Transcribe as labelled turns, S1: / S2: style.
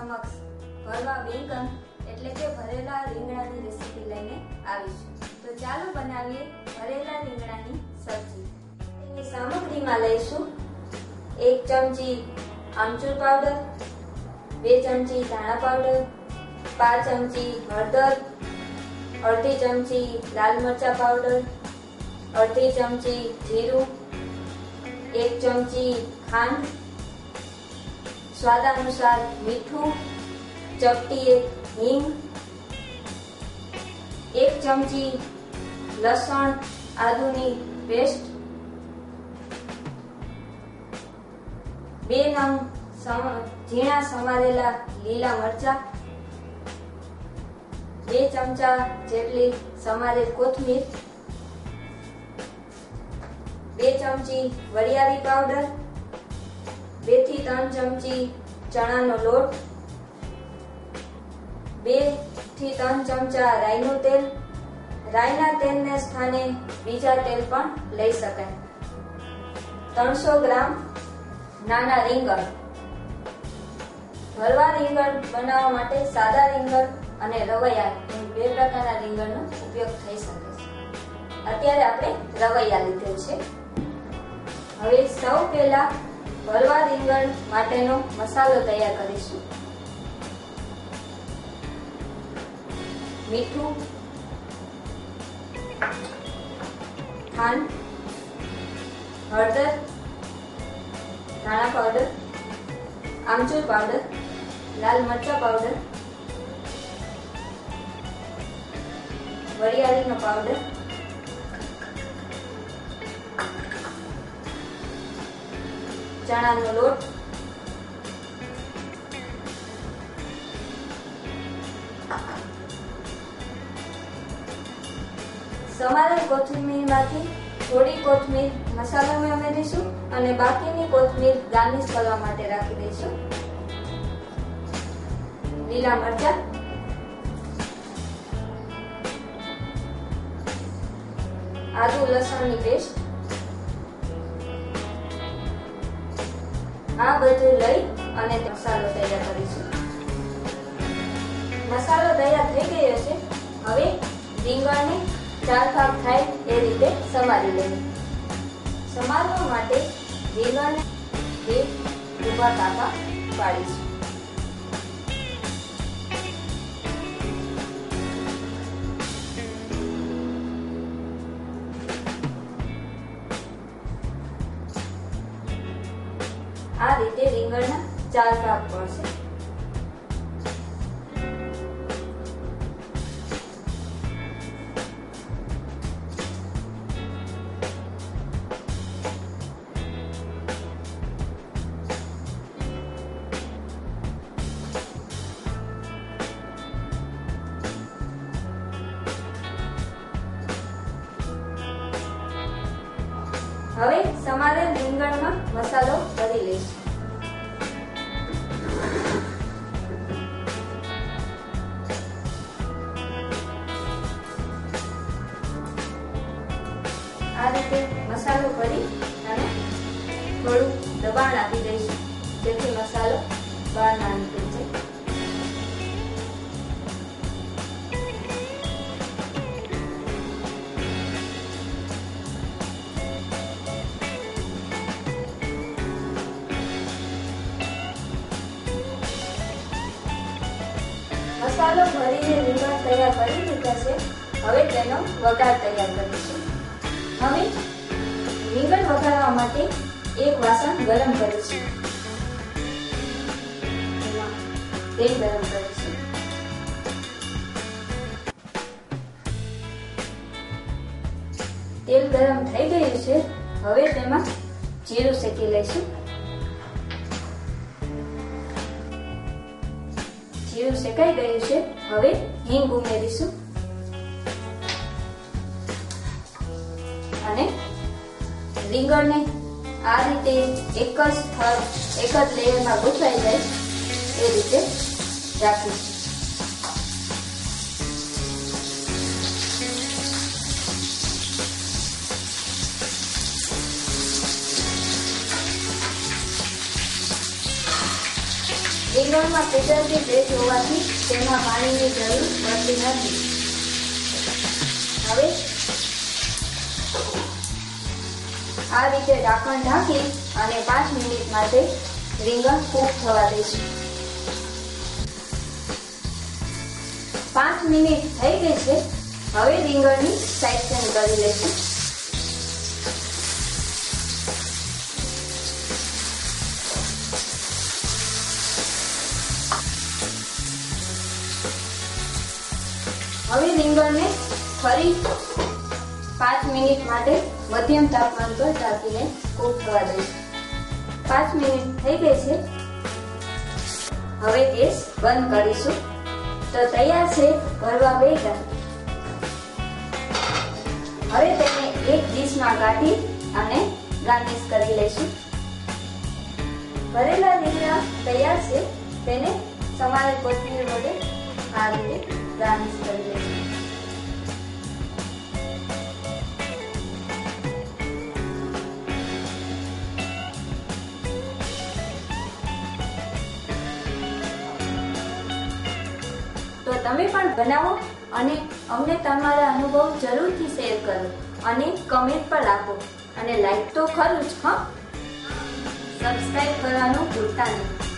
S1: સમક્ષ ભરવા બેંગન એટલે કે ભરેલા રીંગણાની રેસીપી લઈને આવી છું તો ચાલો બનાવીએ ભરેલા રીંગણાની સબ્જી. સામગ્રીમાં લઈશું એક ચમચી આમચૂર પાવડર બે ચમચી ધાણા પાવડર પાંચ ચમચી હળદર, અડધી ચમચી લાલ મરચા પાવડર અડધી ચમચી જીરું, એક ચમચી ખાંડ સ્વાદાનુસાર મીઠું, ચપટી એક હિંગ, એક ચમચી લસણ આદુની પેસ્ટ, બે નંગ ઝીણા સમારેલા લીલા મરચા, બે ચમચા જેટલી સમારેલ કોથમીર, બે ચમચી વરિયાળી પાવડર બેથી ત્રણ ચમચી ચણાનો લોટ બેથી ત્રણ ચમચા રાઈનું તેલ, રાઈના તેલને સ્થાને બીજા તેલ પણ લઈ શકાય. ત્રણસો ગ્રામ નાના રીંગણ. હલવા રીંગણ બનાવવા માટે સાદા રીંગણ અને રવૈયા એમ બે પ્રકારના રીંગણનો ઉપયોગ થઈ શકે છે. અત્યારે આપણે રવૈયા લીધેલ છે. હવે સૌ પહેલા ભરવા રીંગણ માટેનો મસાલો તૈયાર કરીશું. મીઠું, ખાંડ, હળદર, ધાણા પાવડર, આમચૂર પાવડર, લાલ મરચા પાવડર, વરિયાળીનો પાવડર ચણાનો લોટ. સમારેલ કોથમીરમાંથી થોડી કોથમીર મસાલામાં ઉમેરીશું અને બાકીની કોથમીર ગાર્નિશ કરવા માટે રાખી દઈશું. લીલા મરચા. આદુ લસણની પેસ્ટ. આ બધું લઈ અને મસાલો તૈયાર કરીશું. મસાલો તૈયાર થઈ ગયો છે. હવે રીંગણને ચાર ભાગ થાય એ રીતે સમારી લઈએ. સમારવા માટે રીંગણને બે ઊભા કાપા પાડીશું. ચાર ભાગ પડશે હવે તમારે રીંગણમાં મસાલો ભરી લઈશું. રીતે મસાલો ભરી અને થોડું દબાણ આપી દઈશું, જેથી મસાલો બહાર ના નીકળી જાય. મસાલો ભરીને રીંગણ તૈયાર કરી દીધા છે. હવે તેનો વઘાર તૈયાર કરીશું. હવે રીંગણ વઘારવા માટે એક વાસણ ગરમ કરીશું. એમાં તેલ ગરમ કરીશું. તેલ ગરમ થઈ ગયું છે. હવે તેમાં જીરું શેકી લઈશું. જીરું શેકાઈ ગયું છે. હવે હિંગ ઉમેરીશું. રીંગણને આ રીતે એક જ થર, એક જ લેયરમાં ગોઠવાઈ જાય એ રીતે રાખીશું. રીંગણમાં કુદરતી ભેજ હોવાથી તેમાં પાણીની જરૂર પડતી નથી. આ રીતે ઢાંકણ ઢાંકી અને પાંચ મિનિટ માટે રીંગણ કૂક થવા દઈશું પાંચ મિનિટ થઈ ગઈ છે. હવે રીંગણની ચેન્જ કરી લઈશું હવે રીંગણને ફરી પાંચ મિનિટ માટે મધ્યમ તાપમાન પર ઢાંકીને કૂક થવા દઈશું. પાંચ મિનિટ થઈ ગઈ છે. હવે ગેસ બંધ કરીશું. તો તૈયાર છે ભરવા બેટા હવે તેને એક ડીશમાં કાઢી અને ગાર્નિશ કરી લઈશું. ભરેલા રીંગણા તૈયાર છે. તેને સમારે કોથમીર વડે આ રીતે ગાર્નિશ કરી લઈશું. તમે પણ બનાવો અને અમને તમારા અનુભવ જરૂરથી શેર કરો અને કમેન્ટ પણ આપો અને લાઈક તો ખરું જ, હા? સબસ્ક્રાઈબ કરવાનું ભૂલતા નહીં.